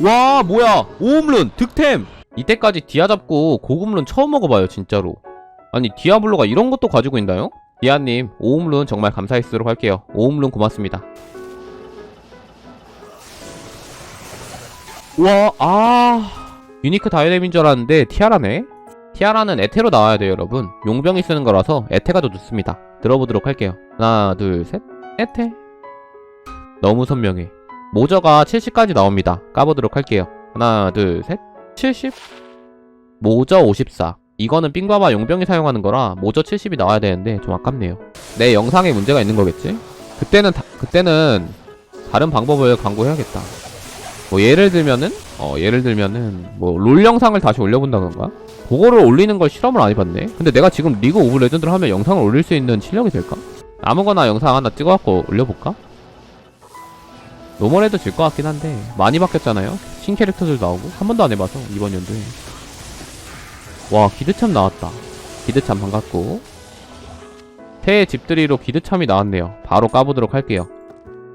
와 뭐야. 오음룬 득템. 이때까지 디아 잡고 고급룬 처음 먹어봐요 진짜로. 아니 디아블로가 이런 것도 가지고 있나요? 디아님 오음룬 정말 감사했도록 할게요. 오음룬 고맙습니다. 와아. 유니크 다이내민 줄 알았는데 티아라네? 티아라는 에테로 나와야 돼요 여러분. 용병이 쓰는 거라서 에테가 더 좋습니다. 들어보도록 할게요. 하나 둘셋. 에테? 너무 선명해 모저가 70까지 나옵니다. 까보도록 할게요. 하나 둘 셋. 70 모저 54 이거는 삥바바 용병이 사용하는 거라 모저 70이 나와야 되는데 좀 아깝네요. 내 영상에 문제가 있는 거겠지? 그때는 다- 그때는 다른 방법을 강구해야겠다. 뭐 예를 들면은 어 예를 들면은 뭐 롤 영상을 다시 올려본다던가? 그거를 올리는 걸 실험을 안 해봤네? 근데 내가 지금 리그 오브 레전드를 하면 영상을 올릴 수 있는 실력이 될까? 아무거나 영상 하나 찍어갖고 올려볼까? 노멀해도 질 것 같긴 한데 많이 바뀌었잖아요. 신 캐릭터들 나오고 한 번도 안 해봐서 이번 연도에. 와 기드참 나왔다. 기드참 반갑고. 태의 집들이로 기드참이 나왔네요. 바로 까보도록 할게요.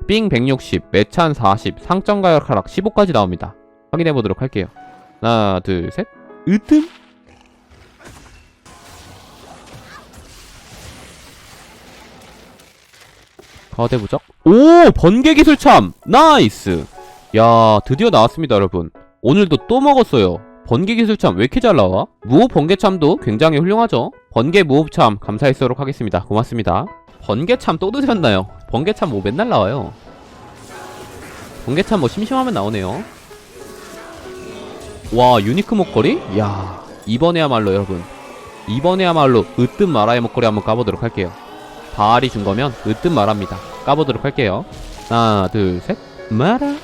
삥 160, 매찬 40, 상점 가격 하락 15까지 나옵니다. 확인해보도록 할게요. 하나 둘셋. 으뜸? 거대 부적 오 번개 기술 참. 나이스. 야 드디어 나왔습니다 여러분. 오늘도 또 먹었어요. 번개 기술 참 왜 이렇게 잘 나와? 무호 번개 참도 굉장히 훌륭하죠? 번개 무호 참 감사했도록 하겠습니다. 고맙습니다. 번개 참 또 드셨나요? 번개 참 뭐 맨날 나와요. 번개 참 뭐 심심하면 나오네요. 와 유니크 목걸이? 야 이번에야말로 여러분. 이번에야말로 으뜸 마라의 목걸이 한번 까보도록 할게요. 바알이 준 거면 으뜸 말합니다. 까보도록 할게요. 하나, 둘, 셋. 마라.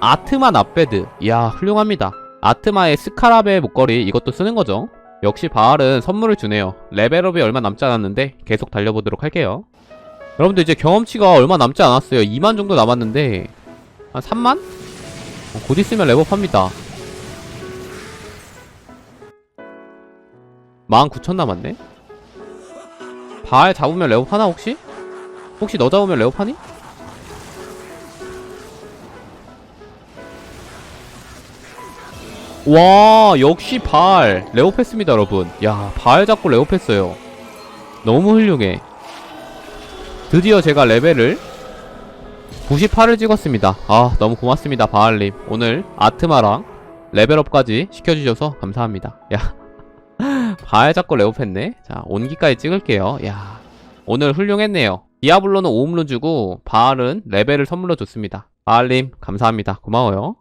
아트마 납베드. 이야, 훌륭합니다. 아트마의 스카라베 목걸이 이것도 쓰는 거죠. 역시 바알은 선물을 주네요. 레벨업이 얼마 남지 않았는데 계속 달려보도록 할게요. 여러분들 이제 경험치가 얼마 남지 않았어요. 2만 정도 남았는데 한 3만? 어, 곧 있으면 레벨업합니다. 19,000 남았네? 바알 잡으면 레오파나 혹시? 혹시 너 잡으면 레오파니? 와 역시 바알 레오패스입니다 여러분. 야 바알 잡고 레오패스요. 너무 훌륭해. 드디어 제가 레벨을 98을 찍었습니다. 아 너무 고맙습니다 바알님. 오늘 아트마랑 레벨업까지 시켜주셔서 감사합니다. 야 바알 잡고 레오패네. 자 온기까지 찍을게요. 야 오늘 훌륭했네요 디아블로는 오음로 주고 바알은 레벨을 선물로 줬습니다. 바알님 감사합니다. 고마워요.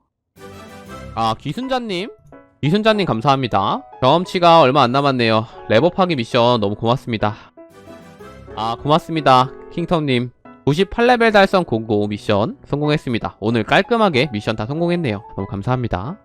아 귀순자님? 귀순자님 감사합니다. 경험치가 얼마 안 남았네요. 레버파기 미션 너무 고맙습니다. 아 고맙습니다 킹텀님. 98레벨 달성 공고 미션 성공했습니다. 오늘 깔끔하게 미션 다 성공했네요. 너무 감사합니다